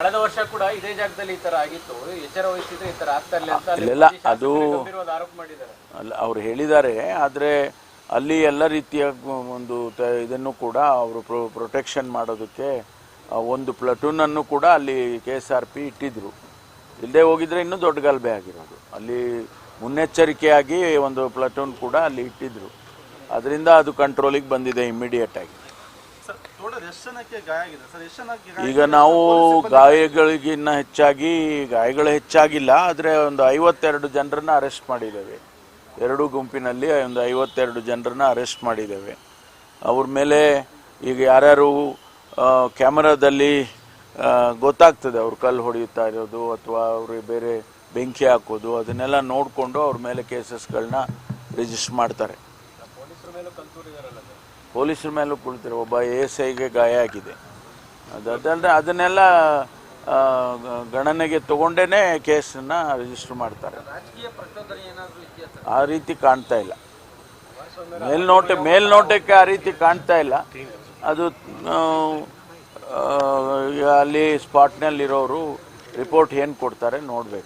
ಕಳೆದ ವರ್ಷ ಕೂಡ ಇದೇ ಜಾಗದಲ್ಲಿ ಈ ತರ ಆಗಿತ್ತು. ಎಚ್ಚರ ವಹಿಸಿದ್ರೆ ಈ ತರ ಆಗ್ತಾ ಇಲ್ಲ ಅಂತ ಅಲ್ಲಿ ಇಲ್ಲೆಲ್ಲ ಅದು ಗಂಭೀರವಾದ ಆರೋಪ ಮಾಡಿದ್ದಾರೆ. ಅಲ್ಲ ಅವ್ರು ಹೇಳಿದ್ದಾರೆ ಆದರೆ ಅಲ್ಲಿ ಎಲ್ಲ ರೀತಿಯ ಒಂದು ತ- ಇದನ್ನು ಕೂಡ ಅವರು ಪ್ರೊ ಪ್ರೊಟೆಕ್ಷನ್ ಮಾಡೋದಕ್ಕೆ ಒಂದು ಪ್ಲಟೂನ್ ಅನ್ನು ಕೂಡ ಅಲ್ಲಿ ಕೆ ಎಸ್ ಆರ್ ಪಿ ಇಟ್ಟಿದ್ರು. ಇಲ್ಲದೆ ಹೋಗಿದ್ರೆ ಇನ್ನೂ ದೊಡ್ಡ ಗಲಭೆ ಆಗಿರೋದು. ಅಲ್ಲಿ ಮುನ್ನೆಚ್ಚರಿಕೆಯಾಗಿ ಒಂದು ಪ್ಲಟೂನ್ ಕೂಡ ಅಲ್ಲಿ ಇಟ್ಟಿದ್ರು. ಅದರಿಂದ ಅದು ಕಂಟ್ರೋಲಿಗೆ ಬಂದಿದೆ ಇಮ್ಮಿಡಿಯೇಟ್ ಈಗ ನಾವು ಗಾಯಗಳಿಗಿನ್ನ ಹೆಚ್ಚಾಗಿ ಗಾಯಗಳು ಹೆಚ್ಚಾಗಿಲ್ಲ ಆದರೆ ಒಂದು ಐವತ್ತೆರಡು ಜನರನ್ನ ಅರೆಸ್ಟ್ ಮಾಡಿದ್ದೇವೆ. ಎರಡು ಗುಂಪಿನಲ್ಲಿ ಒಂದು ಐವತ್ತೆರಡು ಜನರನ್ನ ಅರೆಸ್ಟ್ ಮಾಡಿದ್ದೇವೆ. ಅವ್ರ ಮೇಲೆ ಈಗ ಯಾರ್ಯಾರು ಕ್ಯಾಮರಾದಲ್ಲಿ ಗೊತ್ತಾಗ್ತದೆ ಅವ್ರು ಕಲ್ಲು ಹೊಡೆಯುತ್ತಾ ಇರೋದು ಅಥವಾ ಅವ್ರಿಗೆ ಬೇರೆ ಬೆಂಕಿ ಹಾಕೋದು ಅದನ್ನೆಲ್ಲ ನೋಡಿಕೊಂಡು ಅವ್ರ ಮೇಲೆ ಕೇಸಸ್ಗಳನ್ನ ರಿಜಿಸ್ಟರ್ ಮಾಡ್ತಾರೆ. ಪೊಲೀಸರ ಮೇಲೂ ಕುಳಿತಾರೆ ಒಬ್ಬ ಎ ಎಸ್ ಐಗೆ ಗಾಯ ಆಗಿದೆ ಅದು ಅದಲ್ಲದೆ ಅದನ್ನೆಲ್ಲ ಗಣನೆಗೆ ತಗೊಂಡೇ ಕೇಸನ್ನ ರಿಜಿಸ್ಟರ್ ಮಾಡ್ತಾರೆ. ಆ ರೀತಿ ಕಾಣ್ತಾ ಇಲ್ಲ. ಮೇಲ್ನೋಟ ಮೇಲ್ನೋಟಕ್ಕೆ ಆ ರೀತಿ ಕಾಣ್ತಾ ಇಲ್ಲ. ಅದು ಅಲ್ಲಿ ಸ್ಪಾಟ್ನಲ್ಲಿರೋರು ರಿಪೋರ್ಟ್ ಏನು ಕೊಡ್ತಾರೆ ನೋಡಬೇಕು.